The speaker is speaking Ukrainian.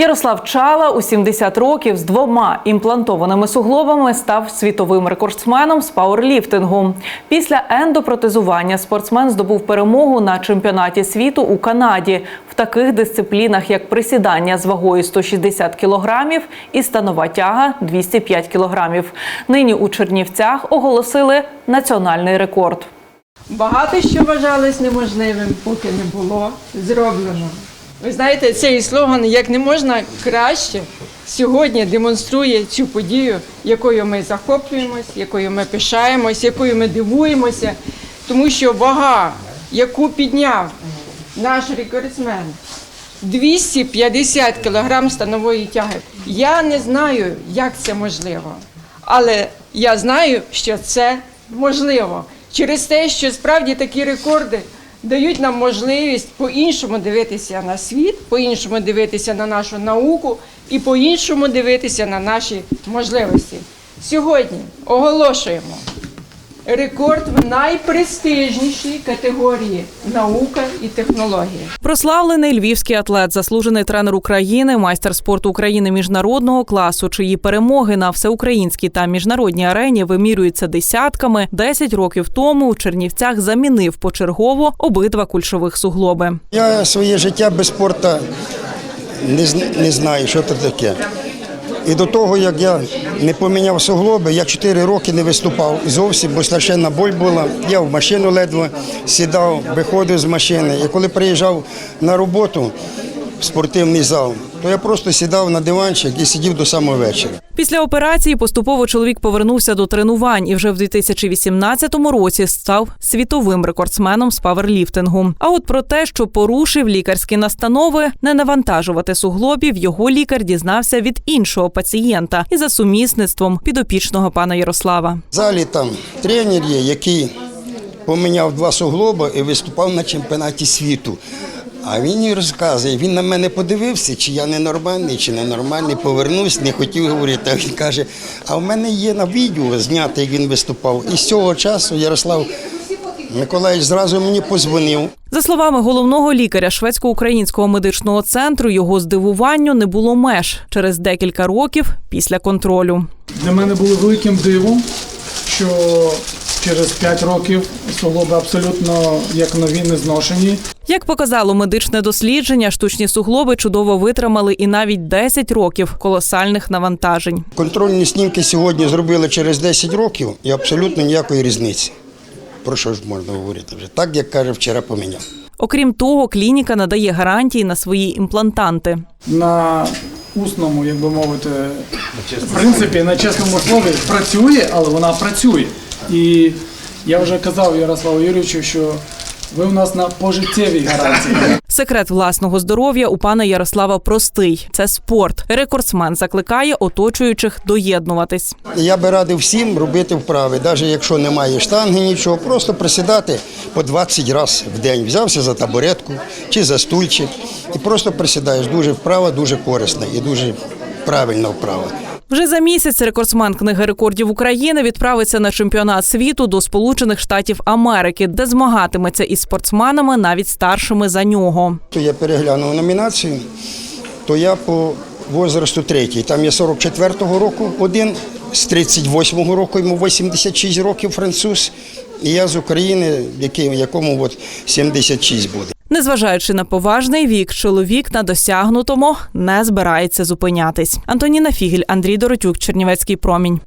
Ярослав Чала у 70 років з двома імплантованими суглобами став світовим рекордсменом з пауерліфтингу. Після ендопротезування спортсмен здобув перемогу на чемпіонаті світу у Канаді в таких дисциплінах, як присідання з вагою 160 кілограмів і станова тяга 205 кілограмів. Нині у Чернівцях оголосили національний рекорд. Багато що вважалось неможливим, поки не було зроблено. Ви знаєте, цей слоган як не можна краще сьогодні демонструє цю подію, якою ми захоплюємось, якою ми пишаємось, якою ми дивуємося, тому що вага, яку підняв наш рекордсмен, 250 кг станової тяги. Я не знаю, як це можливо, але я знаю, що це можливо через те, що справді такі рекорди дають нам можливість по-іншому дивитися на світ, по-іншому дивитися на нашу науку і по-іншому дивитися на наші можливості. Сьогодні оголошуємо рекорд в найпрестижнішій категорії наука і технологія. Прославлений львівський атлет, заслужений тренер України, майстер спорту України міжнародного класу, чиї перемоги на всеукраїнській та міжнародній арені вимірюються десятками. 10 років тому у Чернівцях замінив почергово обидва кульшових суглоби. Я своє життя без спорту не, не знаю, що це таке. І до того, як я не поміняв суглоби, я 4 роки не виступав зовсім, бо страшенна боль була. Я в машину ледве сідав, виходив з машини. І коли приїжджав на роботу в спортивний зал, то я просто сідав на диванчик і сидів до самого вечора. Після операції поступово чоловік повернувся до тренувань і вже в 2018 році став світовим рекордсменом з паверліфтингу. А от про те, що порушив лікарські настанови, не навантажувати суглобів, його лікар дізнався від іншого пацієнта і за сумісництвом підопічного пана Ярослава. В залі там тренер є, який поміняв два суглоби і виступав на чемпіонаті світу. А він їй розказує, він на мене подивився, чи я ненормальний, чи ненормальний, повернусь, не хотів говорити. А він каже, а в мене є на відео знято, як він виступав. І з цього часу Ярослав Миколаївич зразу мені позвонив. За словами головного лікаря шведсько-українського медичного центру, його здивуванню не було меж через декілька років після контролю. Для мене було великим дивом, що через 5 років суглоби абсолютно як нові, не зношені. Як показало медичне дослідження, штучні суглоби чудово витримали і навіть 10 років колосальних навантажень. Контрольні снімки сьогодні зробили через 10 років і абсолютно ніякої різниці. Про що ж можна говорити вже? Так, як каже, вчора поміняв. Окрім того, клініка надає гарантії на свої імплантанти. На усному, як би мовити, в принципі, на чесному слові працює, але вона працює. І я вже казав Ярославу Юрійовичу, що ви у нас на пожиттєвій гарантії. Секрет власного здоров'я у пана Ярослава простий: це спорт. Рекордсмен закликає оточуючих доєднуватись. Я би радив всім робити вправи, навіть якщо немає штанги, нічого, просто присідати по 20 разів в день. Взявся за табуретку чи за стульчик і просто присідаєш. Дуже вправа, дуже корисна і дуже правильна вправа. Вже за місяць рекордсмен книги рекордів України відправиться на чемпіонат світу до Сполучених Штатів Америки, де змагатиметься із спортсменами навіть старшими за нього. Я переглянув номінацію, то я по возрасту третій. Там є 44-го року один, з 38-го року йому 86 років француз. І я з України, якому от 76 буде. Незважаючи на поважний вік, чоловік на досягнутому не збирається зупинятись. Антоніна Фігель, Андрій Доротюк, Чернівецький промінь.